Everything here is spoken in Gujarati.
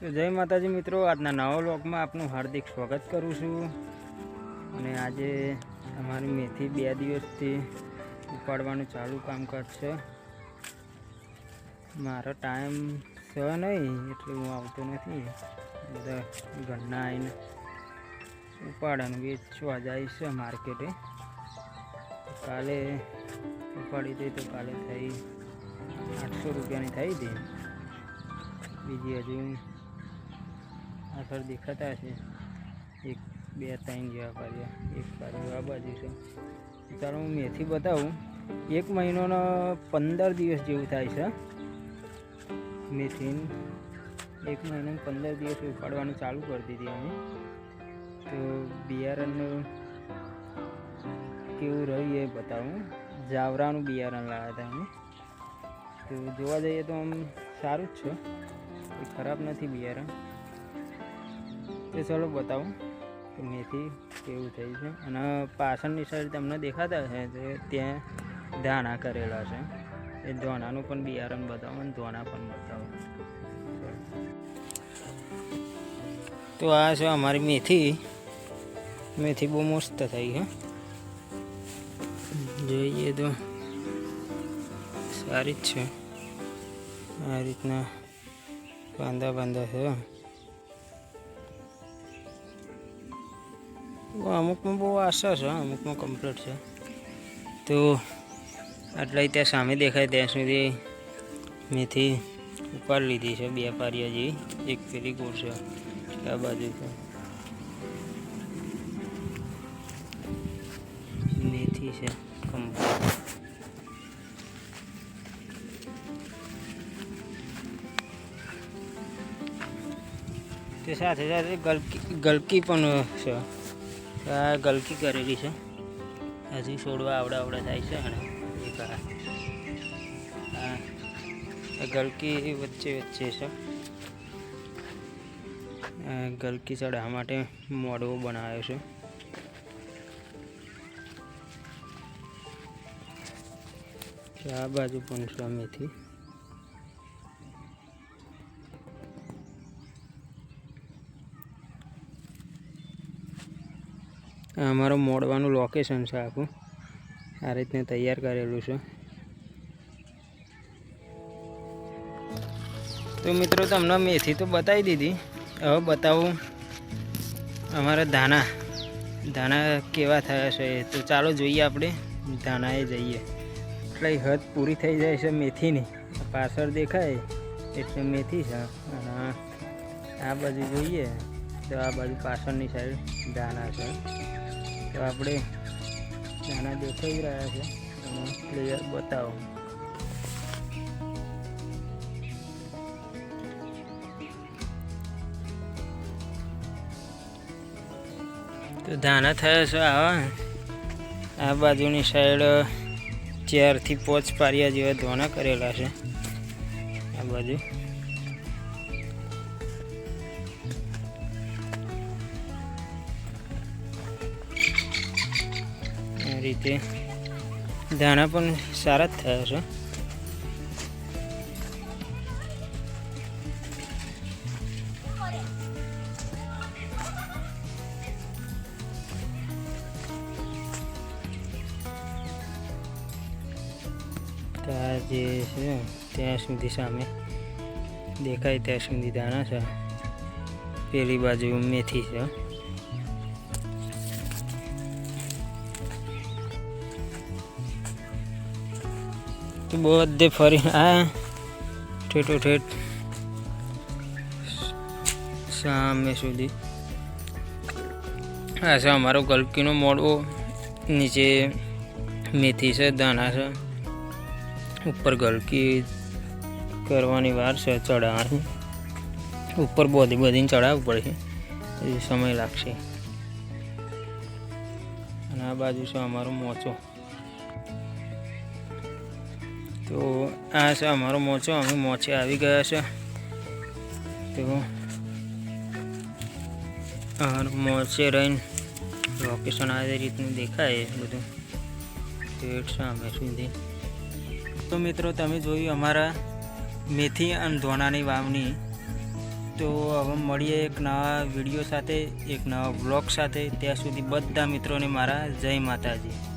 તો જય માતાજી મિત્રો, આજના નવા વ્લોગમાં આપનું હાર્દિક સ્વાગત કરું છું. અને આજે અમારી મેથી બે દિવસથી ઉપાડવાનું ચાલુ કામકાજ છે. મારો ટાઈમ છે નહીં, એટલે હું આવતો નથી. બધા ઘરના આવીને ઉપાડવાનું વેચવા જાય માર્કેટે. કાલે ઉપાડી દઈ તો કાલે થઈ આઠસો રૂપિયાની થઈ હતી બીજી હજુ આગળ દેખાતા છે. એક, બે, ત્રણ જેવા કાર્ય, એક કાર્ય આ બાજુ છે. ચાલો હું મેથી બતાવું. એક મહિનોનો પંદર દિવસ જેવું થાય છે. મેથી એક મહિનો પંદર દિવસ ઉપાડવાનું ચાલુ કરી દીધી અમે. તો બિયારણનું કેવું રહ્યું એ બતાવું. જાવરાનું બિયારણ લાવ્યા હતા અમે. તો જોવા જઈએ તો આમ સારું જ છે. ખરાબ નથી બિયારણ. તો ચલો બતાવું. કે મેથી કેવું થઈ છે. અને પાછળની સાઈડ તમને દેખાતા છે તો ત્યાં ધાણા કરેલા છે. એ ધોણાનું પણ બિયારણ બતાવો અને ધોણા પણ બતાવો. તો આ છે અમારી મેથી. મેથી બહુ મસ્ત થઈ છે. જોઈએ તો સારી જ છે. આ રીતના બાંધા બાંધા છે. અમુકમાં બહુ આશા છે અમુકમાં કમ્પ્લીટ છે. તો આટલા ત્યાં સામે દેખાય ત્યાં સુધી મેથી ઉપાડી લીધી છે, બે પારિયા જેવી. એક પેલી ગોળ છે, આ બાજુ મેથી છે કમ્પ્લીટ તે સાથે સાથે ગલકી ગલકી પણ છે. આ ગલકી કરેલી છે. હજી છોડવા આવડા આવડા થાય છે અને એક આ. ગલકી વચ્ચે વચ્ચે છે. ગલકી ચડાવવા માટે મોડવો બનાવ્યો છે. આ બાજુ પણ છે મેથી આ અમારું મોડવાનું લોકેશન છે આખું. આ રીતને તૈયાર કરેલું છે. તો મિત્રો, તમને મેથી તો બતાવી દીધી. હવે બતાવું અમારા ધાના ધાના કેવા થયા છે તો ચાલો જોઈએ આપણે. ધાનાએ જઈએ. એટલે હદ પૂરી થઈ જાય છે મેથીની. પાછળ દેખાય એટલે મેથી છે. આ બાજુ જોઈએ. તો આ બાજુ પાછળની સાઈડ દાના છે. તો આપણે દાના દેખાઈ રહ્યા છે. એમાં ક્લિયર બતાવો. તો દાના થયા છે આવા આ બાજુની સાઈડ ચારથી પોચ પારિયા જેવા ધોના કરેલા છે. આ બાજુ. રીતે દાણા પણ સારા જ થયા છે. આ જે છે ત્યાં સુધી સામે દેખાય ત્યાં સુધી દાણા છે. પેલી બાજુ મેથી છે. બધે ફરી આ ઠેઠો ઠેઠ. સામે સુધી. આ છે અમારો ગલકીનો મોડવો નીચે મેથી છે, દાણા છે. ઉપર ગલકી કરવાની વાર છે ચડાવવાની ઉપર બધી બધીને ચડાવવું પડશે. એ સમય લાગશે. અને આ બાજુ છે અમારો મોચો. તો આ છે અમારો મોચો અમે મોચે આવી ગયા છે. તો મોચે રહીને લોકેશન આ રીતનું દેખાય બધું. પેટ સામે સુધી. તો મિત્રો, તમે જોયું અમારા મેથી અને ધોનાની વાવની તો હવે મળીએ એક નવા વીડિયો સાથે, એક નવા બ્લોગ સાથે. ત્યાં સુધી બધા મિત્રોને મારા જય માતાજી.